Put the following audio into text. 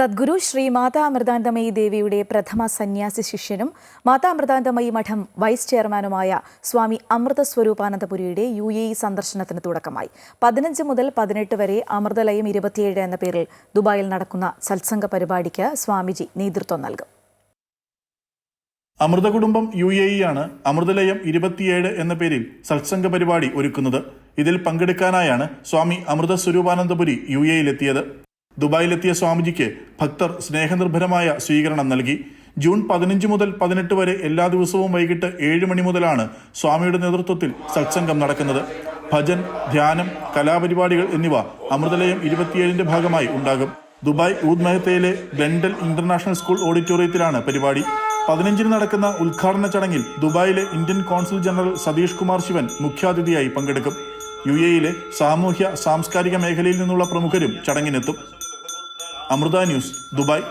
സദ്ഗുരു ശ്രീ മാതാ അമൃതാനന്ദമയി ദേവിയുടെ പ്രഥമ സന്യാസി ശിഷ്യനും മാതാ അമൃതാനന്ദമയി മഠം വൈസ് ചെയർമാനുമായ സ്വാമി അമൃത സ്വരൂപാനന്ദപുരിയുടെ യു എ ഇ സന്ദർശനത്തിന് തുടക്കമായി. പതിനഞ്ച് മുതൽ പതിനെട്ട് വരെ അമൃതലയം ഇരുപത്തിയേഴ് എന്ന പേരിൽ ദുബായിൽ നടക്കുന്ന സത്സംഗ പരിപാടിക്ക് സ്വാമിജി നേതൃത്വം നൽകും. അമൃത കുടുംബം യു എ ഇ ആണ് അമൃതലയം ഇരുപത്തിയേഴ് എന്ന പേരിൽ സത്സംഗ പരിപാടി ഒരുക്കുന്നത്. ഇതിൽ പങ്കെടുക്കാനായാണ് സ്വാമി അമൃത സ്വരൂപാനന്ദപുരി യു എയിലെത്തിയത് ദുബായിലെത്തിയ സ്വാമിജിക്ക് ഭക്തർ സ്നേഹനിർഭരമായ സ്വീകരണം നൽകി. ജൂൺ പതിനഞ്ച് മുതൽ പതിനെട്ട് വരെ എല്ലാ ദിവസവും വൈകിട്ട് ഏഴ് മണി മുതലാണ് സ്വാമിയുടെ നേതൃത്വത്തിൽ സത്സംഗം നടക്കുന്നത്. ഭജൻ ധ്യാനം കലാപരിപാടികൾ എന്നിവ അമൃതലയം ഇരുപത്തിയേഴിന്റെ ഭാഗമായി ഉണ്ടാകും. ദുബായ് ഊദ് മെഹത്തയിലെ ഗ്ലെൻഡൽ ഇന്റർനാഷണൽ സ്കൂൾ ഓഡിറ്റോറിയത്തിലാണ് പരിപാടി. പതിനഞ്ചിന് നടക്കുന്ന ഉദ്ഘാടന ചടങ്ങിൽ ദുബായിലെ Indian consul general Satish Kumar Shivan മുഖ്യാതിഥിയായി പങ്കെടുക്കും. യു എയിലെ സാമൂഹ്യ സാംസ്കാരിക മേഖലയിൽ നിന്നുള്ള പ്രമുഖരും ചടങ്ങിനെത്തും. Amrita news Dubai